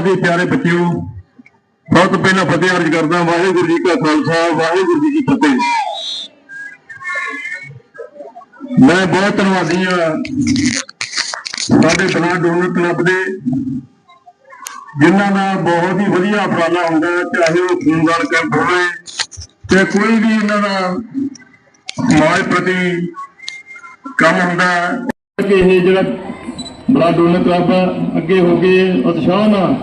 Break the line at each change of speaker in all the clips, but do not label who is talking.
ਬਹੁਤ ਹੀ ਪਿਆਰੇ ਬੱਚਿਓ ਸਭ ਪਹਿਲਾਂ ਫਤਿਹ ਅਰਜ ਕਰਦਾ ਵਾਹਿਗੁਰੂ ਜੀ ਕਾ ਖਾਲਸਾ, ਵਾਹਿਗੁਰੂ ਜੀ ਕੀ ਫਤਿਹ। ਮੈਂ ਬਹੁਤ ਧੰਨਵਾਦੀ ਹਾਂ ਸਾਡੇ ਬਣਾ ਡੋਨਰ ਕਲੱਬ ਦੇ, ਜਿਨ੍ਹਾਂ ਦਾ ਬਹੁਤ ਹੀ ਵਧੀਆ ਉਪਰਾਲਾ ਹੁੰਦਾ ਚਾਹੇ ਉਹ ਖੂਨਦਾਨ ਕੈਂਪ ਹੋਵੇ ਤੇ ਕੋਈ ਵੀ ਇਹਨਾਂ ਦਾ ਸਮਾਜ ਪ੍ਰਤੀ ਕੰਮ ਹੁੰਦਾ ਕਿ ਇਹ ਜਿਹੜਾ ਬੜਾ ਡੋਨਰ ਕਲੱਬ ਅੱਗੇ ਹੋ ਕੇ ਉਤਸ਼ਾਹ ਨਾਲ।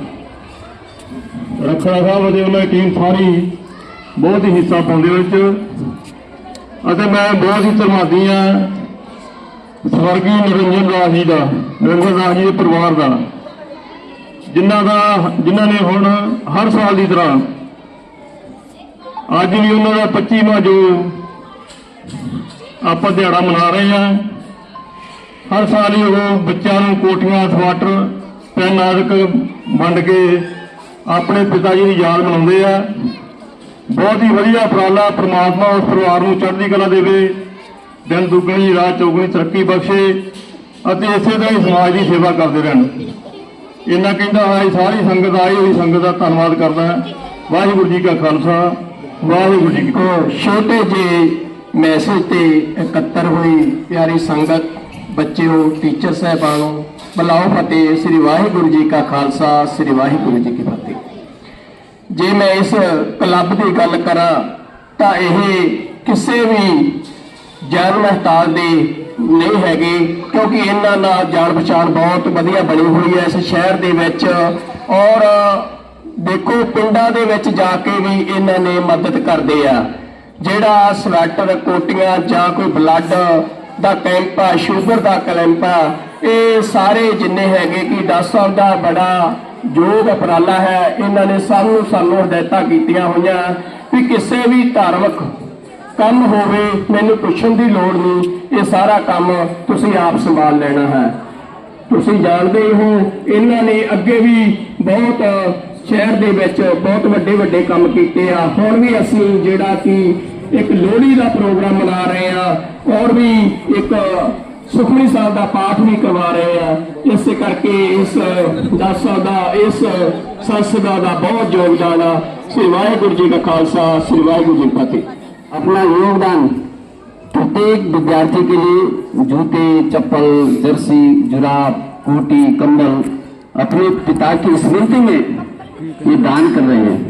ਰੱਖੜਾ ਸਾਹਿਬ ਅਤੇ ਉਹਨਾਂ ਦੀ ਟੀਮ ਸਾਰੀ ਬਹੁਤ ਹੀ ਹਿੱਸਾ ਪਾਉਂਦੇ ਵਿੱਚ। ਅਤੇ ਮੈਂ ਬਹੁਤ ਹੀ ਧੰਨਵਾਦੀ ਹਾਂ ਸਵਰਗੀ ਨਿਰੰਜਨ ਦਾਸ ਜੀ ਦਾ ਨਿਰੰਜਨ ਦਾਸ ਜੀ ਦੇ ਪਰਿਵਾਰ ਦਾ। ਜਿਨ੍ਹਾਂ ਦਾ, ਜਿਨ੍ਹਾਂ ਨੇ ਹੁਣ ਹਰ ਸਾਲ ਦੀ ਤਰ੍ਹਾਂ ਅੱਜ ਵੀ ਉਹਨਾਂ ਦਾ 25ਵਾਂ ਜੋ ਆਪਾਂ ਦਿਹਾੜਾ ਮਨਾ ਰਹੇ ਹਾਂ ਹਰ ਸਾਲ ਹੀ ਉਹ ਬੱਚਿਆਂ ਨੂੰ ਕੋਟੀਆਂ ਸਵਾਟਰ, ਪੈਨ ਆਦਿਕ ਵੰਡ ਕੇ ਆਪਣੇ ਪਿਤਾ ਜੀ ਦੀ ਯਾਦ ਮਨਾਉਂਦੇ ਆ। ਬਹੁਤ ਹੀ ਵਧੀਆ ਉਪਰਾਲਾ ਪ੍ਰਮਾਤਮਾ ਉਸ ਪਰਿਵਾਰ ਨੂੰ ਚੜ੍ਹਦੀ ਕਲਾ ਦੇਵੇ, ਦਿਨ ਦੁੱਗਣੀ, ਰਾਤ ਚੌਗਣੀ ਤਰੱਕੀ ਬਖਸ਼ੇ ਅਤੇ ਇਸੇ ਤਰ੍ਹਾਂ ਹੀ ਸਮਾਜ ਦੀ ਸੇਵਾ ਕਰਦੇ ਰਹਿਣ। ਇਹਨਾਂ ਕਹਿੰਦਾ ਹੋਇਆ ਸਾਰੀ ਸੰਗਤ ਆਈ ਹੋਈ ਸੰਗਤ ਦਾ ਧੰਨਵਾਦ ਕਰਦਾ ਵਾਹਿਗੁਰੂ ਜੀ ਕਾ ਖਾਲਸਾ, ਵਾਹਿਗੁਰੂ ਜੀ ਕੀ
ਛੋਟੇ ਜਿਹੇ ਮੈਸੇਜ ਤੇ ਇਕੱਤਰ ਹੋਈ ਪਿਆਰੀ ਸੰਗਤ ਬੱਚਿਓ ਟੀਚਰ ਸਾਹਿਬਾਨੋ, ਬੁਲਾਓ ਫਤਿਹ, ਸ੍ਰੀ ਵਾਹਿਗੁਰੂ ਜੀ ਕਾ ਖਾਲਸਾ, ਸ੍ਰੀ ਵਾਹਿਗੁਰੂ ਜੀ ਕੀ ਫਤਿਹ। ਜੇ ਮੈਂ ਇਸ ਕਲੱਬ ਦੀ ਗੱਲ ਕਰਾਂ, ਤਾਂ ਇਹ ਕਿਸੇ ਵੀ ਜਾਨ ਮਹਤਾਜ ਦੇ ਨਹੀਂ ਹੈਗੇ, ਕਿਉਂਕਿ ਇਹਨਾਂ ਨਾਲ ਜਾਣ ਪਛਾਣ ਬਹੁਤ ਵਧੀਆ ਬਣੀ ਹੋਈ ਹੈ ਇਸ ਸ਼ਹਿਰ ਦੇ ਵਿੱਚ। ਔਰ ਦੇਖੋ, ਪਿੰਡਾਂ ਦੇ ਵਿੱਚ ਜਾ ਕੇ ਵੀ ਇਹਨਾਂ ਨੇ ਮਦਦ ਕਰਦੇ ਆ। ਜਿਹੜਾ ਸਵੈਟਰ, ਕੋਟੀਆਂ ਜਾਂ ਕੋਈ ਬਲੱਡ ਦਾ ਕੈਂਪ ਆ, ਸ਼ੂਗਰ ਦਾ ਕੈਂਪ ਆ। ਇਹ ਸਾਰੇ ਜਿੰਨੇ ਹੈਗੇ ਕਿ ਡਾਕਟਰ ਸਾਹਿਬ ਦਾ ਬੜਾ ਯੋਗ ਉਪਰਾਲਾ ਹੈ, ਇਹਨਾਂ ਨੇ ਸਾਨੂੰ ਸਾਨੂੰ ਹਦਾਇਤਾਂ ਕੀਤੀਆਂ ਹੋਈਆਂ ਵੀ ਕਿਸੇ ਵੀ ਧਾਰਮਿਕ ਕੰਮ ਹੋਵੇ, ਮੈਨੂੰ ਪੁੱਛਣ ਦੀ ਲੋੜ ਨਹੀਂ, ਇਹ ਸਾਰਾ ਕੰਮ ਤੁਸੀਂ ਆਪ ਸੰਭਾਲ ਲੈਣਾ ਹੈ। ਤੁਸੀਂ ਜਾਣਦੇ ਹੀ ਹੋ, ਇਹਨਾਂ ਨੇ ਅੱਗੇ ਵੀ ਬਹੁਤ ਸ਼ਹਿਰ ਦੇ ਵਿੱਚ ਬਹੁਤ ਵੱਡੇ ਵੱਡੇ ਕੰਮ ਕੀਤੇ ਆ। ਹੁਣ ਵੀ ਅਸੀਂ ਜਿਹੜਾ ਕਿ ਇੱਕ ਲੋਹੜੀ ਦਾ ਪ੍ਰੋਗਰਾਮ ਮਨਾ ਰਹੇ ਆ ਔਰ ਵੀ ਇੱਕ ਸੁਖਮਨੀ ਸਾਹਿਬ ਦਾ ਪਾਠ ਵੀ ਕਰਵਾ ਰਹੇ ਆ ਇਸੇ ਕਰਕੇ ਇਸ ਦਾਸਾ ਦਾ ਇਸ ਸੰਸਦਾ ਦਾ ਬਹੁਤ ਯੋਗਦਾਨ ਆ ਸ੍ਰੀ ਵਾਹਿਗੁਰੂ ਜੀ का खालसा श्री वाहिगुरु जी की फतेह
अपना योगदान प्रत्येक विद्यार्थी के लिए जूते चप्पल जर्सी जुराब कोटी कंबल अपने पिता की स्मृति में ये दान कर रहे हैं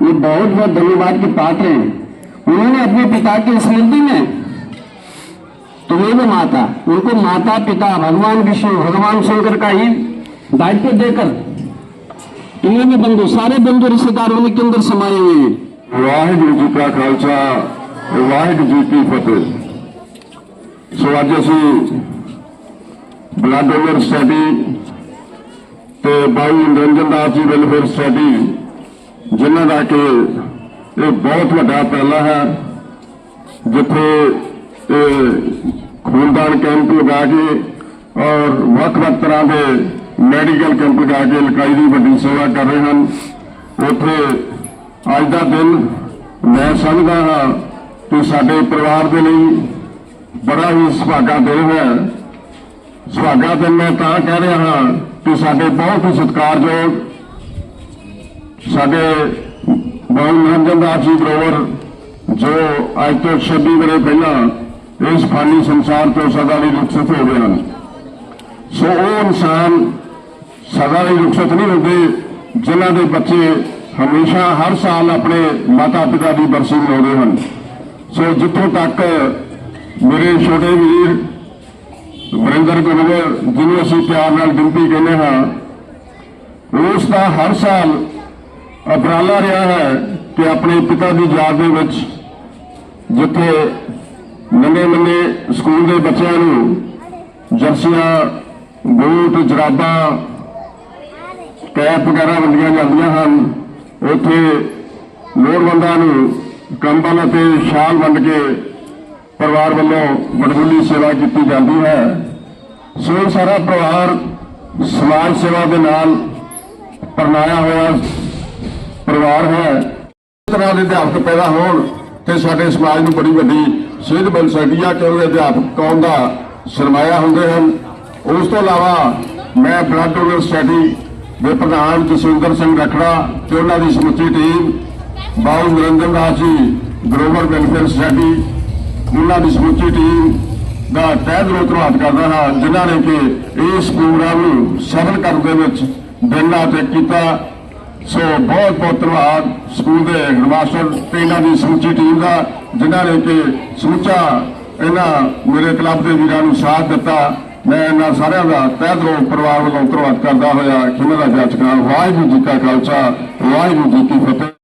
ये बहुत बहुत धन्यवाद की बात है उन्होंने अपने पिता की स्मृति में तुम्हें भी माता उनको माता पिता भगवान विष्णु भगवान शंकर का ही दायित्व देकर तुम्हें भी बंधु सारे बंधु रिश्तेदार उनके अंदर समाये हुए हैं
ਵਾਹਿਗੁਰੂ ਜੀ ਕਾ ਖਾਲਸਾ ਵਾਹਿਗੁਰੂ ਜੀ ਕੀ ਫਤਿਹ ਸੋ ਅੱਜ ਅਸੀਂ ਬਲੱਡ ਡੋਨਰ ਸੋਸਾਇਟੀ ਤੇ ਬਾਈ ਨਿਰੰਜਨ ਦਾਸ ਜੀ ਵੈਲਫੇਅਰ ਸੋਸਾਇਟੀ ਜਿਨ੍ਹਾਂ ਦਾ ਕਿ ਇਹ ਬਹੁਤ ਵੱਡਾ ਪਹਿਲਾ ਹੈ, ਜਿੱਥੇ ਇਹ ਖੂਨਦਾਨ ਕੈਂਪ ਲਗਾ ਕੇ ਔਰ ਵੱਖ-ਵੱਖ ਤਰ੍ਹਾਂ ਦੇ ਮੈਡੀਕਲ ਕੈਂਪ ਲਗਾ ਕੇ ਲਕਾਈ ਦੀ ਵੱਡੀ ਸੇਵਾ ਕਰ ਰਹੇ ਹਨ। ਉੱਥੇ ਅੱਜ ਦਾ ਦਿਨ ਮੈਂ ਸਮਝਦਾ ਹਾਂ ਕਿ ਸਾਡੇ ਪਰਿਵਾਰ ਦੇ ਲਈ ਬੜਾ ਹੀ ਸੁਭਾਗਾ ਦਿਨ ਹੈ। ਸੁਭਾਗਾ ਦਿਨ ਮੈਂ ਤਾਂ ਕਹਿ ਰਿਹਾ ਹਾਂ ਕਿ ਸਾਡੇ ਬਹੁਤ ਹੀ ਸਤਿਕਾਰਯੋਗ ਸਾਡੇ ਬਾਬੂ ਨਿਰੰਜਨ ਦਾਸ ਜੀ ਬਰੋਵਰ ਜੋ ਅੱਜ ਤੋਂ 26 ਵਰੇ ਪਹਿਲਾਂ ਇਸ ਫਾਨੀ ਸੰਸਾਰ ਤੋਂ ਸਦਾ ਲਈ ਰੁਖਸਤ ਹੋ ਗਏ ਹਨ। ਸੋ ਉਹ ਇਨਸਾਨ ਸਦਾ ਲਈ ਰੁਖਸਤ ਨਹੀਂ ਹੁੰਦੇ ਜਿਨ੍ਹਾਂ ਦੇ ਬੱਚੇ ਹਮੇਸ਼ਾ ਹਰ ਸਾਲ ਆਪਣੇ ਮਾਤਾ ਪਿਤਾ ਦੀ ਬਰਸੀ ਮਨਾਉਂਦੇ ਹਨ। ਸੋ ਜਿੱਥੋਂ ਤੱਕ ਮੇਰੇ ਛੋਟੇ ਵੀਰ ਵਰਿੰਦਰ ਗੁਰਵਰ ਜਿਹਨੂੰ ਅਸੀਂ ਪਿਆਰ ਨਾਲ ਗਿਣਤੀ ਕਹਿੰਦੇ ਹਾਂ, ਉਸ ਦਾ ਹਰ ਸਾਲ ਉਪਰਾਲਾ ਰਿਹਾ ਹੈ ਕਿ ਆਪਣੇ ਪਿਤਾ ਦੀ ਯਾਦ ਦੇ ਵਿੱਚ ਜਿੱਥੇ ਨਵੇਂ ਨਵੇਂ ਸਕੂਲ ਦੇ ਬੱਚਿਆਂ ਨੂੰ ਜਰਸੀਆਂ, ਬੂਟ, ਜਰਾਬਾਂ, ਕੈਪ ਵਗੈਰਾ ਵੰਡੀਆਂ ਜਾਂਦੀਆਂ ਹਨ, ਉੱਥੇ ਲੋੜਵੰਦਾਂ ਨੂੰ ਕੰਬਲ ਅਤੇ ਸ਼ਾਲ ਵੰਡ ਕੇ ਪਰਿਵਾਰ ਵੱਲੋਂ ਵਡਮੁੱਲੀ ਸੇਵਾ ਕੀਤੀ ਜਾਂਦੀ ਹੈ। ਸੋ ਇਹ ਸਾਰਾ ਪਰਿਵਾਰ ਸਮਾਜ ਸੇਵਾ ਦੇ ਨਾਲ ਪਰਨਾਇਆ ਹੋਇਆ ਪਰਿਵਾਰ ਹੈ। ਇਸ ਤਰ੍ਹਾਂ ਦੇ ਅਧਿਆਪਕ ਪੈਦਾ ਹੋਣ ਤੇ ਸਾਡੇ ਸਮਾਜ ਨੂੰ ਬੜੀ ਵੱਡੀ ਸੇਧ ਮਿਲ ਸਕਦੀ ਆ ਕਿਉਂਕਿ ਅਧਿਆਪਕ ਕੌਮ ਦਾ ਸਰਮਾਇਆ ਹੁੰਦੇ ਹਨ। ਉਸ ਤੋਂ ਇਲਾਵਾ ਮੈਂ ਬਲੱਡ ਡੋਨਰ ਸੋਸਾਇਟੀ ਦੇ ਪ੍ਰਧਾਨ ਜਸਵਿੰਦਰ ਸਿੰਘ ਰਖੜਾ ਤੇ ਉਹਨਾਂ ਦੀ ਸਮੁੱਚੀ team ਬਾਉ Narendra Das ji global welfare society ਉਹਨਾਂ ਦੀ ਸਮੁੱਚੀ ਟੀਮ ਦਾ ਤਹਿ ਦਿਲੋਂ ਧੰਨਵਾਦ ਕਰਦਾ ਹਾਂ, ਜਿਨ੍ਹਾਂ ਨੇ ਕਿ ਇਸ ਪ੍ਰੋਗਰਾਮ ਨੂੰ ਸਫਲ ਕਰਨ ਦੇ ਵਿੱਚ ਦਿਨ ਰਾਤ ਕੀਤਾ। ਸੋ ਬਹੁਤ ਬਹੁਤ ਧੰਨਵਾਦ ਸਕੂਲ ਦੇ ਹੈਡਮਾਸਟਰ ਤੇ ਇਹਨਾਂ ਦੀ ਸਮੁੱਚੀ ਟੀਮ ਦਾ, ਜਿਨ੍ਹਾਂ ਨੇ ਕਿ ਸਮੁੱਚਾ ਇਹਨਾਂ ਮੇਰੇ ਕਲੱਬ ਦੇ ਵੀਰਾਂ ਨੂੰ ਸਾਥ ਦਿੱਤਾ। ਮੈਂ ਇਹਨਾਂ ਸਾਰਿਆਂ ਦਾ ਤਹਿ ਦਿਲੋਂ ਪਰਿਵਾਰ ਵੱਲੋਂ ਧੰਨਵਾਦ ਕਰਦਾ ਹੋਇਆ। ਖਿਮਾ ਦਾ ਜਾਚਕਾਂ ਵਾਹਿਗੁਰੂ ਜੀ ਕਾ ਖਾਲਸਾ, ਵਾਹਿਗੁਰੂ ਜੀ ਕੀ ਫਤਿਹ।